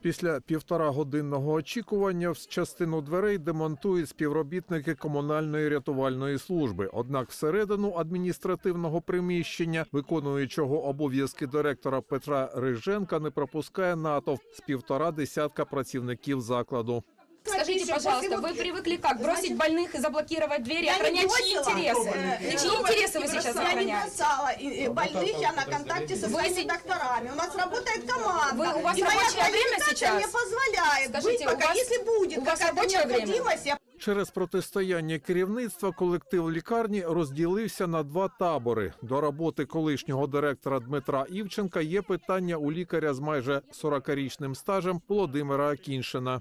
Після півтора годинного очікування з частину дверей демонтують співробітники комунальної рятувальної служби. Однак всередину адміністративного приміщення, виконуючого обов'язки директора Петра Риженка, не пропускає натовп з півтора десятка працівників закладу. Скажите, пожалуйста, вы привыкли как? Бросить больных и заблокировать двери, Я не охранять чьи бросила. интересы? Э, Чьи ну, интересы вы просто сейчас Я не охраняете? бросала и- и больных, я на контакте со Вы своими си- докторами. У нас работает команда. Вы- у вас и моя рабочее время квалификация сейчас? мне позволяет Скажите, быть у пока, вас- если будет у вас какая-то рабочее время? необходимость, я Через протистояння керівництва колектив лікарні розділився на два табори. До роботи колишнього директора Дмитра Івченка є питання у лікаря з майже 40-річним стажем Володимира Акіншина.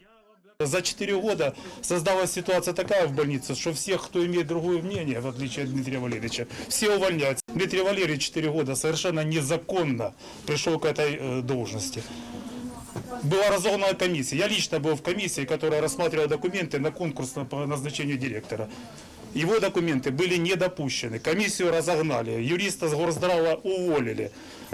За 4 года создалась ситуация такая в больнице, что всех, кто имеет другое мнение, в отличие от Дмитрия Валерьевича, все увольняются. Дмитрий Валерьевич 4 года совершенно незаконно пришел к этой э, должности. Была разогнана комиссия. Я лично был в комиссии, которая рассматривала документы на конкурс на- по назначению директора. Его документы были не допущены. Комиссию разогнали. Юриста с горздрава уволили.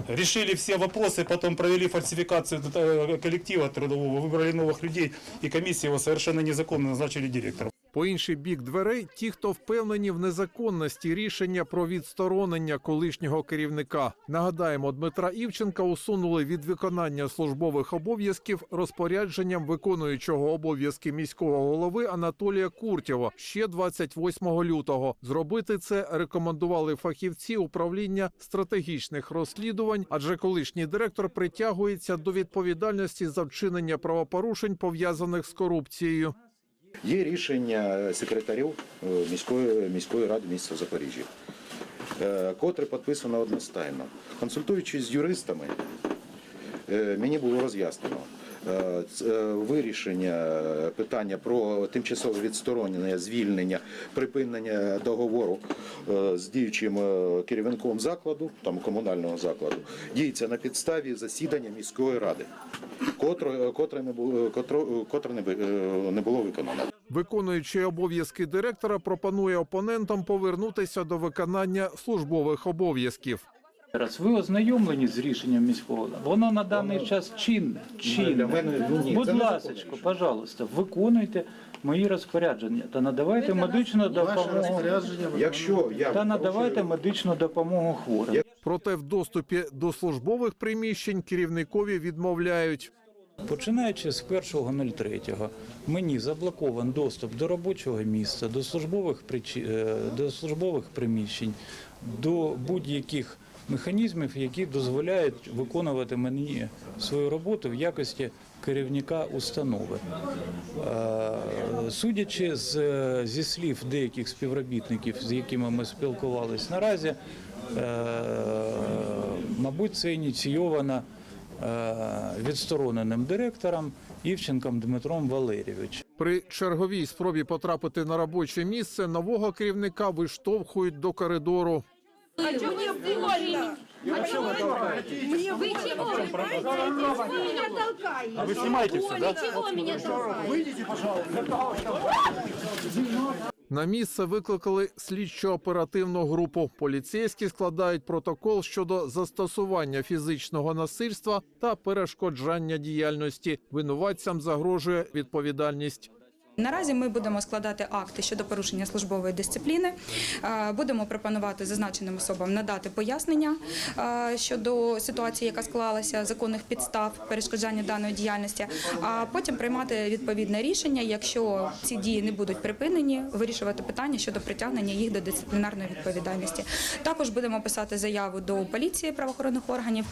Решили все вопросы, потом провели фальсификацию э, коллектива трудового, выбрали новых людей, и комиссия его совершенно незаконно назначили директором. По інший бік дверей ті, хто впевнені в незаконності рішення про відсторонення колишнього керівника. Нагадаємо, Дмитра Івченка усунули від виконання службових обов'язків розпорядженням виконуючого обов'язки міського голови Анатолія Куртєва ще 28 лютого. Зробити це рекомендували фахівці управління стратегічних розслідувань, адже колишній директор притягується до відповідальності за вчинення правопорушень пов'язаних з корупцією. Є рішення секретарів е, міської, міської ради міста Запоріжжя, е, котре підписано одностайно. Консультуючись з юристами, е, мені було роз'яснено. Е, е, Вирішення питання про тимчасове відсторонення, звільнення, припинення договору е, з діючим керівником закладу, там комунального закладу, діється на підставі засідання міської ради, котре, котре не було, котре не, ви- е, не було виконано. Виконуючий обов'язки директора пропонує опонентам повернутися до виконання службових обов'язків. Раз ви ознайомлені з рішенням міського голови? Воно на даний час чинне. чинне. Мене, ну, Будь ласка, пожалуйста, виконуйте мої розпорядження та надавайте медичну допомогу. Якщо я Та надавайте медичну допомогу хворим. Проте в доступі до службових приміщень керівникові відмовляють. Починаючи з 1.03 мені заблокован доступ до робочого місця, до службових е, до службових приміщень, до будь-яких механізмів, які дозволяють виконувати мені свою роботу в якості керівника установи. Е, Судячи з, зі слів деяких співробітників, з якими ми спілкувалися наразі, е, мабуть, це ініційовано е, відстороненим директором Івченком Дмитром Валерійовичем. При черговій спробі потрапити на робоче місце нового керівника виштовхують до коридору. Мне больно. Вы чего? Вы меня толкаете. А вы снимаете все, да? Ничего меня толкаете. На місце викликали слідчо-оперативну групу. Поліцейські складають протокол щодо застосування фізичного насильства та перешкоджання діяльності. Винуватцям загрожує відповідальність. Наразі ми будемо складати акти щодо порушення службової дисципліни. Е, Будемо пропонувати зазначеним особам надати пояснення е, щодо ситуації, яка склалася, законних підстав перешкоджання даної діяльності. А потім приймати відповідне рішення, якщо ці дії не будуть припинені, вирішувати питання щодо притягнення їх до дисциплінарної відповідальності. Також будемо писати заяву до поліції правоохоронних органів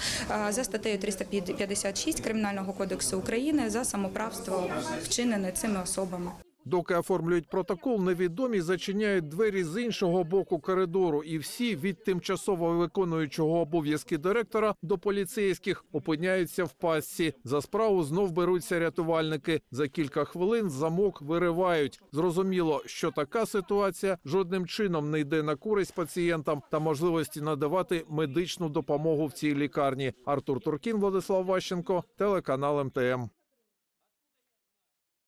е, за статтею 356 Кримінального кодексу України за самоправство, вчинене цими особами. Доки оформлюють протокол, невідомі зачиняють двері з іншого боку коридору, і всі від тимчасово виконуючого обов'язки директора до поліцейських опиняються в пастці. За справу знов беруться рятувальники. За кілька хвилин замок виривають. Зрозуміло, що така ситуація жодним чином не йде на користь пацієнтам та можливості надавати медичну допомогу в цій лікарні. Артур Туркін, Владислав Ващенко, телеканал МТМ.